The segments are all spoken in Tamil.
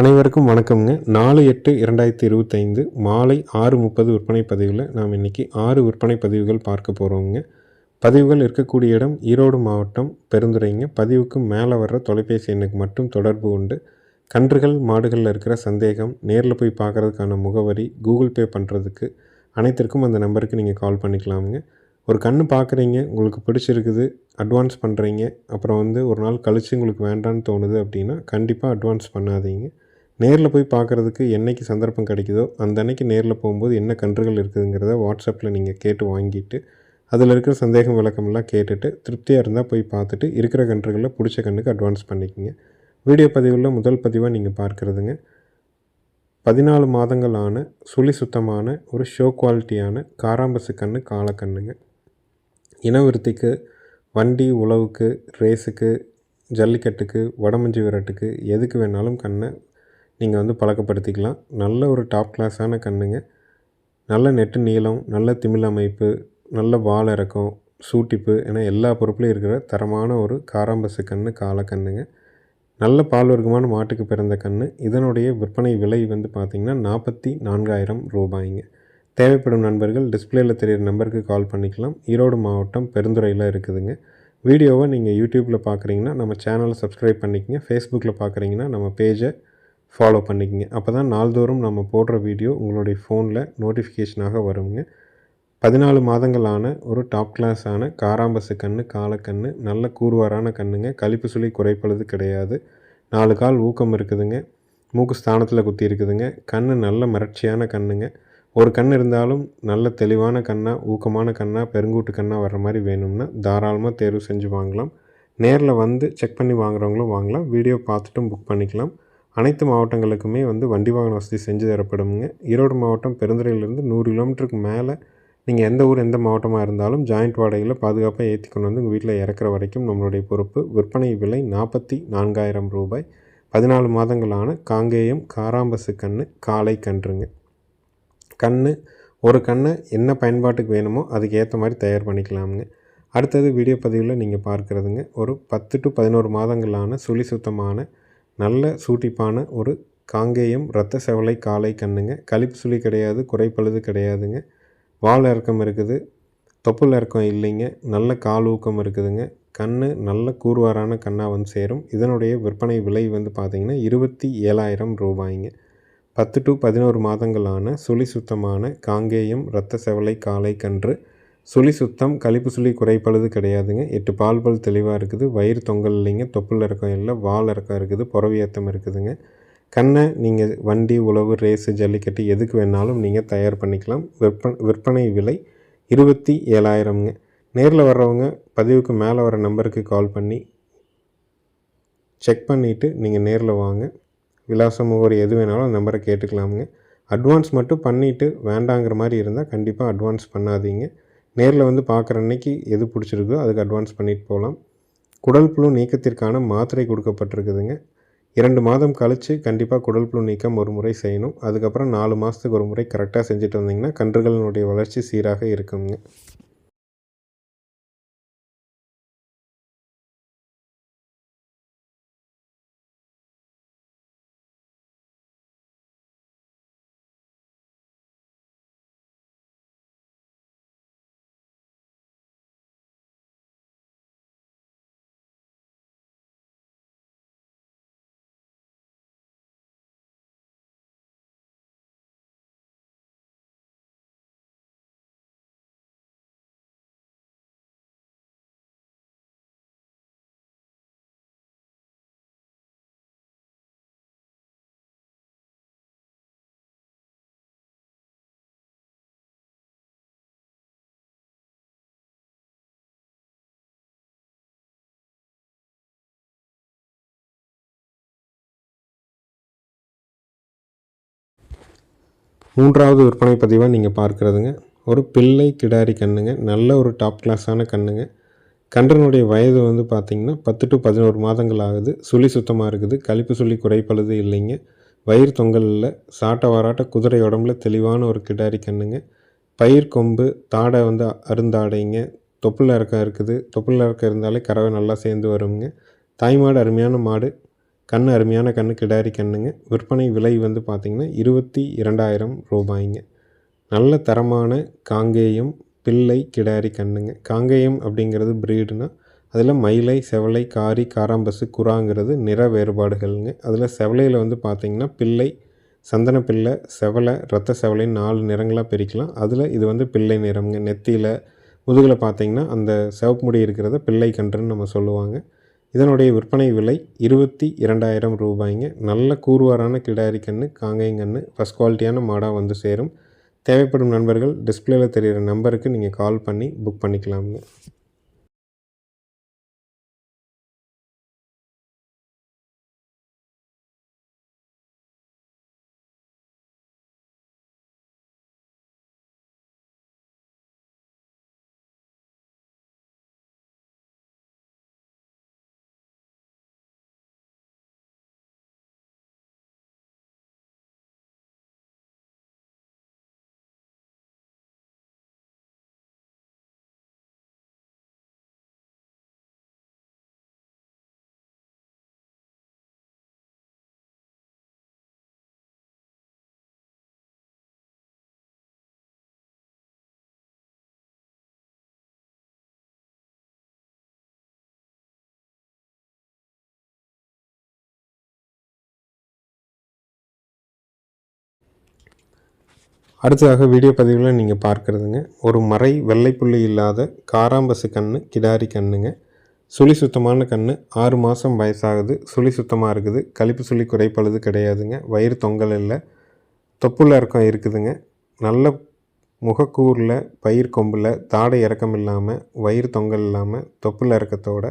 அனைவருக்கும் வணக்கம்ங்க. நாலு எட்டு இரண்டாயிரத்தி இருபத்தைந்து மாலை ஆறு முப்பது விற்பனை பதிவில் நாம் இன்றைக்கி ஆறு விற்பனை பதிவுகள் பார்க்க போகிறோங்க பதிவுகள் இருக்கக்கூடிய இடம் ஈரோடு மாவட்டம் பெருந்துறைங்க. பதிவுக்கு மேலே வர்ற தொலைபேசி எண்ணுக்கு மட்டும் தொடர்பு உண்டு. கன்றுகள் மாடுகளில் இருக்கிற சந்தேகம் நேரில் போய் பார்க்குறதுக்கான முகவரி கூகுள் பே பண்ணுறதுக்கு அனைத்திற்கும் அந்த நம்பருக்கு நீங்கள் கால் பண்ணிக்கலாமுங்க. ஒரு கன்று பார்க்குறீங்க உங்களுக்கு பிடிச்சிருக்குது அட்வான்ஸ் பண்ணுறீங்க அப்புறம் வந்து ஒரு நாள் கழித்து உங்களுக்கு வேண்டான்னு தோணுது அப்படின்னா கண்டிப்பாக அட்வான்ஸ் பண்ணாதீங்க. நேரில் போய் பார்க்குறதுக்கு என்னைக்கு சந்தர்ப்பம் கிடைக்குதோ அந்த அன்னைக்கு நேரில் போகும்போது என்ன கன்றுகள் இருக்குதுங்கிறத வாட்ஸ்அப்பில் நீங்கள் கேட்டு வாங்கிட்டு அதில் இருக்கிற சந்தேகம் விளக்கமெல்லாம் கேட்டுட்டு திருப்தியாக இருந்தால் போய் பார்த்துட்டு இருக்கிற கன்றுகளில் பிடிச்ச கண்ணுக்கு அட்வான்ஸ் பண்ணிக்கோங்க. வீடியோ பதிவில் முதல் பதிவாக நீங்கள் பார்க்குறதுங்க. பதினாலு மாதங்களான சுழி சுத்தமான ஒரு ஷோ குவாலிட்டியான காராம்பசு கன்று காலக்கண்ணுங்க இனவிருத்திக்கு வண்டி உழவுக்கு ரேஸுக்கு ஜல்லிக்கட்டுக்கு வடமஞ்சி விரட்டுக்கு எதுக்கு வேணாலும் கண்ணை நீங்கள் வந்து பழக்கப்படுத்திக்கலாம். நல்ல ஒரு டாப் கிளாஸான கண்ணுங்க. நல்ல நெட்டு நீளம் நல்ல திமிழ் அமைப்பு நல்ல வால் இறக்கம் சூட்டிப்பு என எல்லா பொறுப்புலையும் இருக்கிற தரமான ஒரு காராம்பசு கன்று காலக்கண்ணுங்க நல்ல பால் வர்க்கமான மாட்டுக்கு பிறந்த கன்று இதனுடைய விற்பனை விலை வந்து பார்த்திங்கன்னா நாற்பத்தி நான்காயிரம் ரூபாய்ங்க. தேவைப்படும் நண்பர்கள் டிஸ்பிளேயில் தெரியிற நம்பருக்கு கால் பண்ணிக்கலாம். ஈரோடு மாவட்டம் பெருந்துறையில் இருக்குதுங்க. வீடியோவை நீங்கள் யூடியூப்பில் பார்க்குறீங்கன்னா நம்ம சேனலை சப்ஸ்கிரைப் பண்ணிக்கங்க. ஃபேஸ்புக்கில் பார்க்குறீங்கன்னா நம்ம பேஜை ஃபாலோ பண்ணிக்கங்க. அப்போ தான் நாள்தோறும் நம்ம போடுற வீடியோ உங்களுடைய ஃபோனில் நோட்டிஃபிகேஷனாக வருங்க. பதினாலு மாதங்களான ஒரு டாப் கிளாஸான காராம்பசு கன்று காலக்கன்று நல்ல கூறுவாரான கண்ணுங்க. கழிப்பு சுழி குறைப்பழுது கிடையாது. நாலு கால் ஊக்கம் இருக்குதுங்க. மூக்கு ஸ்தானத்தில் குத்தி இருக்குதுங்க. கண் நல்ல மிரட்சியான கண்ணுங்க. ஒரு கண் இருந்தாலும் நல்ல தெளிவான கண்ணாக ஊக்கமான கண்ணாக பெருங்கூட்டு கண்ணாக வர்ற மாதிரி வேணும்னா தாராளமாக தேர்வு செஞ்சு வாங்கலாம். நேரில் வந்து செக் பண்ணி வாங்குறவங்களும் வாங்கலாம். வீடியோ பார்த்துட்டும் புக் பண்ணிக்கலாம். அனைத்து மாவட்டங்களுக்குமே வந்து வண்டி வாகன வசதி செஞ்சு தரப்படுங்க ஈரோடு மாவட்டம் பெருந்துறையிலேருந்து நூறு கிலோமீட்டருக்கு மேலே. நீங்கள் எந்த ஊர் எந்த மாவட்டமாக இருந்தாலும் ஜாயிண்ட் வாடகையில் பாதுகாப்பாக ஏற்றி கொண்டு வந்து உங்கள் வீட்டில் இறக்குற வரைக்கும் நம்மளுடைய பொறுப்பு. விற்பனை விலை நாற்பத்தி நான்காயிரம் ரூபாய். பதினாலு மாதங்களான காங்கேயம் காராம்பசு கன்று காலை கன்றுங்க. கன்று ஒரு கண்ணை என்ன பயன்பாட்டுக்கு வேணுமோ அதுக்கு ஏற்ற மாதிரி தயார் பண்ணிக்கலாமுங்க. அடுத்தது வீடியோ பதிவில் நீங்கள் பார்க்குறதுங்க. ஒரு பத்து டு பதினோரு மாதங்களான சுழி சுத்தமான நல்ல சூட்டிப்பான ஒரு காங்கேயம் இரத்த செவலை காலை கண்ணுங்க. கழிப்பு சுழி கிடையாது குறைப்பழுது கிடையாதுங்க. வால் இறக்கம் இருக்குது தொப்புள் இறக்கம் இல்லைங்க. நல்ல கால் ஊக்கம் இருக்குதுங்க. கண் நல்ல கூறுவாரான கண்ணாக வந்து சேரும். இதனுடைய விற்பனை விலை வந்து பார்த்திங்கன்னா இருபத்தி ஏழாயிரம் ரூபாய்ங்க. பத்து டு பதினோரு மாதங்களான சுழி சுத்தமான காங்கேயம் இரத்த செவலை காலை கன்று சுழி சுத்தம் கழிப்பு சுழி குறைப்பழுது கிடையாதுங்க. எட்டு பால் பல் தெளிவாக இருக்குது. வயிறு தொங்கல் இல்லைங்க. தொப்புள் இறக்கம் இல்லை. வால் இறக்கம் இருக்குது. புறவியத்தம் இருக்குதுங்க. கண்ணை நீங்கள் வண்டி உழவு ரேஸு ஜல்லிக்கட்டு எதுக்கு வேணாலும் நீங்கள் தயார் பண்ணிக்கலாம். விற்பனை விற்பனை விலை இருபத்தி ஏழாயிரம்ங்க. நேரில் வர்றவங்க பதிவுக்கு மேலே வர நம்பருக்கு கால் பண்ணி செக் பண்ணிவிட்டு நீங்கள் நேரில் வாங்க. விலாசம் முகவரி எது வேணாலும் நம்பரை கேட்டுக்கலாமுங்க. அட்வான்ஸ் மட்டும் பண்ணிவிட்டு வேண்டாங்கிற மாதிரி இருந்தால் கண்டிப்பாக அட்வான்ஸ் பண்ணாதீங்க. நேரில் வந்து பார்க்குற அன்னைக்கு எது பிடிச்சிருக்கோ அதுக்கு அட்வான்ஸ் பண்ணிட்டு போகலாம் குடல் புழு நீக்கத்திற்கான மாத்திரை கொடுக்கப்பட்டிருக்குதுங்க. இரண்டு மாதம் கழித்து கண்டிப்பாக குடல் புழு நீக்கம் ஒரு முறை செய்யணும். அதுக்கப்புறம் நாலு மாதத்துக்கு ஒரு முறை கரெக்டாக செஞ்சுட்டு வந்தீங்கன்னா கன்றுகளினுடைய வளர்ச்சி சீராக இருக்குங்க. மூன்றாவது விற்பனை பதிவாக நீங்கள் பார்க்குறதுங்க. ஒரு பிள்ளை கிடாரி கண்ணுங்க. நல்ல ஒரு டாப் கிளாஸான கண்ணுங்க. கன்றனுடைய வயது வந்து பார்த்திங்கன்னா பத்து டு பதினோரு மாதங்கள் ஆகுது. சுழி சுத்தமாக இருக்குது. கழிப்பு சுழி குறைப்பழுது இல்லைங்க. வயிறு தொங்கலில் சாட்ட சாட்டை வாராட்ட குதிரை உடம்புல தெளிவான ஒரு கிடாரி கண்ணுங்க. பயிர் கொம்பு தாடை வந்து அருந்தாடைங்க. தொப்புள் இறக்கம் இருக்குது. தொப்புள் இறக்கம் இருந்தாலே கறவை நல்லா சேர்ந்து வருங்க. தாய் மாடு அருமையான மாடு. கண் அருமையான கன்று கிடாரி கண்ணுங்க. விற்பனை விலை வந்து பார்த்திங்கன்னா இருபத்தி இரண்டாயிரம் ரூபாய்ங்க. நல்ல தரமான காங்கேயம் பிள்ளை கிடாரி கண்ணுங்க. காங்கேயம் அப்படிங்கிறது ப்ரீடுனா அதில் மயிலை செவலை காரி காராம்பசு குராங்கிறது நிற வேறுபாடுகள்ங்க. அதில் செவலையில் வந்து பார்த்திங்கன்னா பிள்ளை சந்தன பிள்ளை செவலை ரத்த செவலைன்னு நாலு நிறங்களாக பிரிக்கலாம். அதில் இது வந்து பிள்ளை நிறம்ங்க. நெத்தியில் முதுகில் பார்த்திங்கன்னா அந்த சிவப்பு முடி இருக்கிறத பிள்ளை கன்றுன்னு நம்ம சொல்லுவாங்க. இதனுடைய விற்பனை விலை இருபத்தி இரண்டாயிரம் ரூபாய்ங்க. நல்ல கூறுவாரான கிடாரி கன்று காங்கையங்கன்று ஃபஸ்ட் குவாலிட்டியான மாடாக வந்து சேரும். தேவைப்படும் நண்பர்கள் டிஸ்பிளேயில் தெரிகிற நம்பருக்கு நீங்கள் கால் பண்ணி புக் பண்ணிக்கலாமுங்க. அடுத்ததாக வீடியோ பதிவில் நீங்கள் பார்க்குறதுங்க. ஒரு மறை வெள்ளைப்புள்ளி இல்லாத காராம்பசு கன்று கிடாரி கண்ணுங்க. சுழி சுத்தமான கன்று ஆறு மாதம் வயசாகுது சுழி சுத்தமாக இருக்குது கழிப்பு சுழி குறைப்பழுது கிடையாதுங்க வயிறு தொங்கல் இல்லை தொப்புள்ள இறக்கம் இருக்குதுங்க. நல்ல முகக்கூரில் பயிர் கொம்பில் தாடை இறக்கம் இல்லாமல் வயிறு தொங்கல் இல்லாமல் தொப்புள்ள இறக்கத்தோட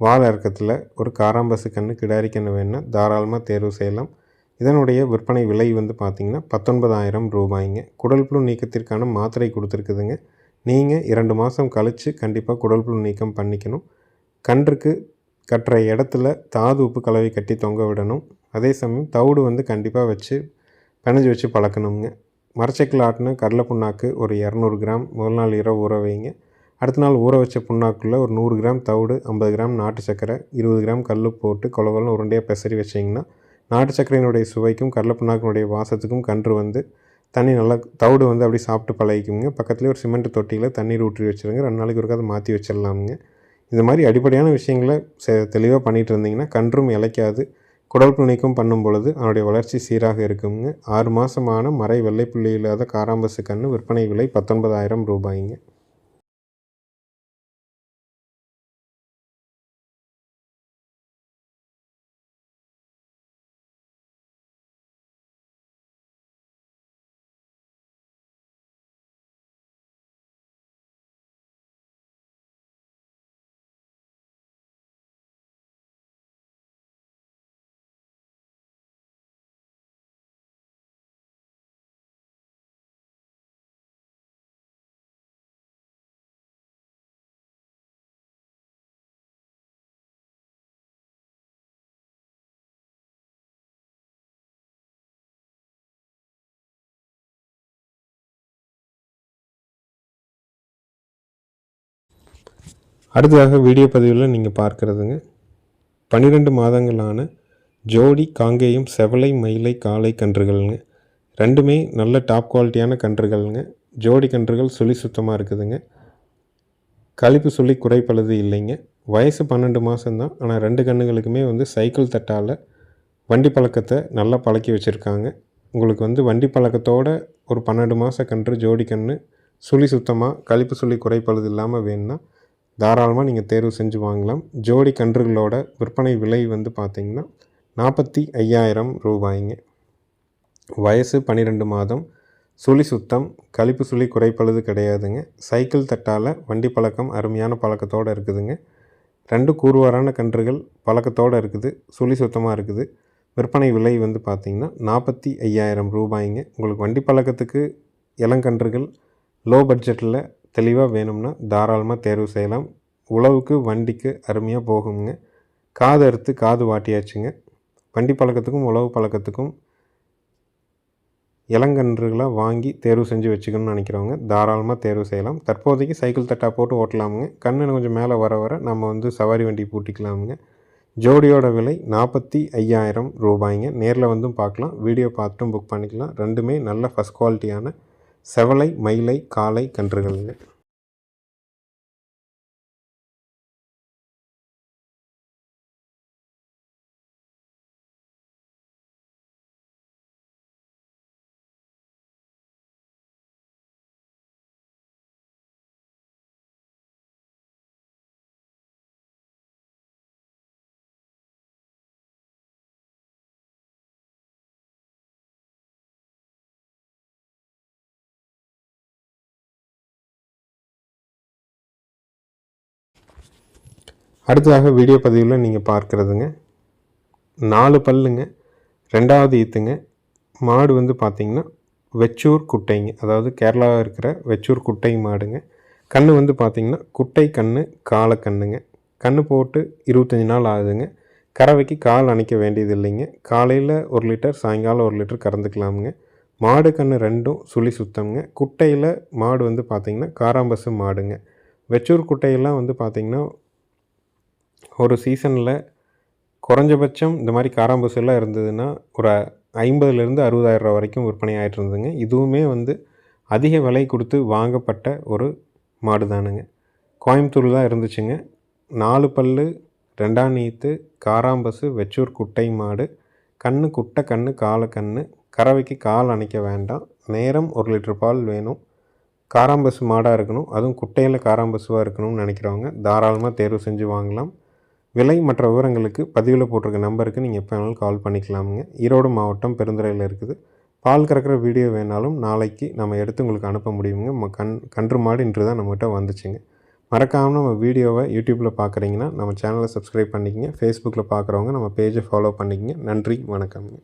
வால் இறக்கத்தில் ஒரு காராம்பசு கன்று கிடாரி கன்று வேணுன்னா தாராளமாக தேர்வு செய்யலாம். இதனுடைய விற்பனை விலை வந்து பார்த்திங்கன்னா பத்தொன்பதாயிரம் ரூபாய்ங்க. குடல் புழு நீக்கத்திற்கான மாத்திரை கொடுத்துருக்குதுங்க. நீங்கள் இரண்டு மாதம் கழித்து கண்டிப்பாக குடல் புழு நீக்கம் பண்ணிக்கணும். கன்றுக்கு கட்டுற இடத்துல தாது உப்பு கலவை கட்டி தொங்க விடணும். அதே சமயம் தவிடு வந்து கண்டிப்பாக வச்சு பிணைஞ்சு வச்சு பழக்கணுங்க. மரச்சக்கில் ஆட்டின கடலை புண்ணாக்கு ஒரு இரநூறு கிராம் முதல் நாள் இரவு ஊற வைங்க. அடுத்த நாள் ஊற வச்ச புண்ணாக்குள்ளே ஒரு நூறு கிராம் தவிடு ஐம்பது கிராம் நாட்டு சர்க்கரை இருபது கிராம் கல் போட்டு கொலகொலன்னு உருண்டையாக பெசரி வச்சிங்கன்னா நாட்டு சர்க்கரையினுடைய சுவைக்கும் கடலப்புண்ணாக்கினுடைய வாசத்துக்கும் கன்று வந்து தண்ணி நல்லா தவிடு வந்து அப்படி சாப்பிட்டு பழகிக்குங்க. பக்கத்துலேயே ஒரு சிமெண்ட் தொட்டியில் தண்ணீர் ஊற்றி வச்சுருங்க. ரெண்டு நாளைக்கு ஒருக்கா அதை மாற்றி வச்சிடலாமுங்க. இந்த மாதிரி அடிப்படையான விஷயங்களை தெளிவாக பண்ணிகிட்டு இருந்தீங்கன்னா கன்றும் இழைக்காது குடல் பிணைக்கும் பண்ணும் பொழுது அதனுடைய வளர்ச்சி சீராக இருக்குங்க. ஆறு மாதமான மறை வெள்ளைப்புள்ளி இல்லாத காராம்பசு கன்று விற்பனை விலை பத்தொன்பதாயிரம் ரூபாய்ங்க. அடுத்ததாக வீடியோ பதிவில் நீங்கள் பார்க்குறதுங்க. பன்னிரெண்டு மாதங்களான ஜோடி காங்கேயம் செவலை மயிலை காளை கன்றுகள்ங்க. ரெண்டுமே நல்ல டாப் குவாலிட்டியான கன்றுகள்ங்க. ஜோடி கன்றுகள் சுழி சுத்தமாக இருக்குதுங்க. கழிப்பு சுழி குறைப்பழுது இல்லைங்க. வயசு பன்னெண்டு மாதம்தான் ஆனால் ரெண்டு கன்றுகளுக்குமே வந்து சைக்கிள் தட்டால் வண்டி பழக்கத்தை நல்லா பழக்கி வச்சுருக்காங்க. உங்களுக்கு வந்து வண்டி பழக்கத்தோட ஒரு பன்னெண்டு மாத கன்று ஜோடி கன்று சுழி சுத்தமாக கழிப்பு சுழி குறைப்பழுது இல்லாமல் வேணும்னா தாராளமாக நீங்கள் தேர்வு செஞ்சு வாங்கலாம். ஜோடி கன்றுகளோட விற்பனை விலை வந்து பார்த்திங்கன்னா நாற்பத்தி ஐயாயிரம் ரூபாய்ங்க. வயசு பன்னிரெண்டு மாதம். சுழி சுத்தம் கழிப்பு சுழி குறைப்பழுது கிடையாதுங்க. சைக்கிள் தட்டால் வண்டி பழக்கம் அருமையான பழக்கத்தோடு இருக்குதுங்க. ரெண்டு கூறுவாரான கன்றுகள் பழக்கத்தோடு இருக்குது சுழி சுத்தமாக இருக்குது. விற்பனை விலை வந்து பார்த்திங்கன்னா நாற்பத்தி ஐயாயிரம் ரூபாய்ங்க. உங்களுக்கு வண்டி பழக்கத்துக்கு இளங்கன்றுகள் லோ பட்ஜெட்டில் தெளிவாக வேணும்னா தாராளமாக தேர்வு செய்யலாம். உழவுக்கு வண்டிக்கு அருமையாக போகுங்க. காது அறுத்து காது வாட்டியாச்சுங்க. வண்டி பழக்கத்துக்கும் உழவு பழக்கத்துக்கும் இளங்கன்றுகளாக வாங்கி தேர்வு செஞ்சு வச்சுக்கணும்னு நினைக்கிறவங்க தாராளமாக தேர்வு செய்யலாம். தற்போதைக்கு சைக்கிள் தட்டா போட்டு ஓட்டலாமுங்க. கண்ணு கொஞ்சம் மேலே வர வர நம்ம வந்து சவாரி வண்டி பூட்டிக்கலாமுங்க. ஜோடியோட விலை நாற்பத்தி ஐயாயிரம் ரூபாய்ங்க. நேரில் வந்தும் பார்க்கலாம். வீடியோ பார்த்துட்டும் புக் பண்ணிக்கலாம். ரெண்டுமே நல்ல ஃபஸ்ட் குவாலிட்டியான செவலை மயிலை காளை கன்றுகள் அடுத்ததாக வீடியோ பதிவில் நீங்கள் பார்க்குறதுங்க. நாலு பல்லுங்க. ரெண்டாவது ஈத்துங்க. மாடு வந்து பார்த்திங்கன்னா வெச்சூர் குட்டைங்க. அதாவது கேரளாவில் இருக்கிற வெச்சூர் குட்டை மாடுங்க. கன்று வந்து பார்த்திங்கன்னா குட்டை கன்று காலை கண்ணுங்க. கன்று போட்டு இருபத்தஞ்சி நாள் ஆகுதுங்க. கறவைக்கு கால் அணைக்க வேண்டியது இல்லைங்க காலையில் ஒரு லிட்டர் சாயங்காலம் ஒரு லிட்டர் கறந்துக்கலாமுங்க. மாடு கன்று ரெண்டும் சுழி சுத்தம்ங்க. குட்டையில் மாடு வந்து பார்த்திங்கன்னா காராம்பசு மாடுங்க. வெச்சூர் குட்டையெல்லாம் வந்து பார்த்திங்கன்னா ஒரு சீசனில் குறைஞ்சபட்சம் இந்த மாதிரி காராம்பஸ் எல்லாம் இருந்ததுன்னா ஒரு ஐம்பதுலேருந்து அறுபதாயிரரூபா வரைக்கும் விற்பனை ஆகிட்டு இருந்ததுங்க. இதுவுமே வந்து அதிக விலை கொடுத்து வாங்கப்பட்ட ஒரு மாடு தானுங்க. கோயம்புத்தூர் தான் இருந்துச்சுங்க. நாலு பல் ரெண்டாம் நீத்து காராம்பசு வெச்சூர் குட்டை மாடு கண்ணு குட்டை கண்ணு காலை கண்ணு கறவைக்கு கால் அணைக்க வேண்டாம். நேரம் ஒரு லிட்டர் பால் வேணும். காராம்பசு மாடாக இருக்கணும். அதுவும் குட்டையில் காராம்பசுவாக இருக்கணும்னு நினைக்கிறவங்க தாராளமாக தேர்வு செஞ்சு வாங்கலாம். விலை மற்ற விவரங்களுக்கு பதிவில் போட்டிருக்க நம்பருக்கு நீங்கள் எப்போ வேணாலும் கால் பண்ணிக்கலாமுங்க. ஈரோடு மாவட்டம் பெருந்துறையில் இருக்குது. பால் கறக்கிற வீடியோ வேணாலும் நாளைக்கு நம்ம எடுத்து உங்களுக்கு அனுப்ப முடியுங்க கண் கன்று மாடு இன்று தான் நம்மகிட்ட வந்துச்சுங்க. மறக்காமல் நம்ம வீடியோவை யூடியூப்பில் பார்க்குறீங்கன்னா நம்ம சேனலை சப்ஸ்கிரைப் பண்ணிக்கங்க. ஃபேஸ்புக்கில் பார்க்குறவங்க நம்ம பேஜை ஃபாலோ பண்ணிக்கங்க. நன்றி வணக்கம்ங்க.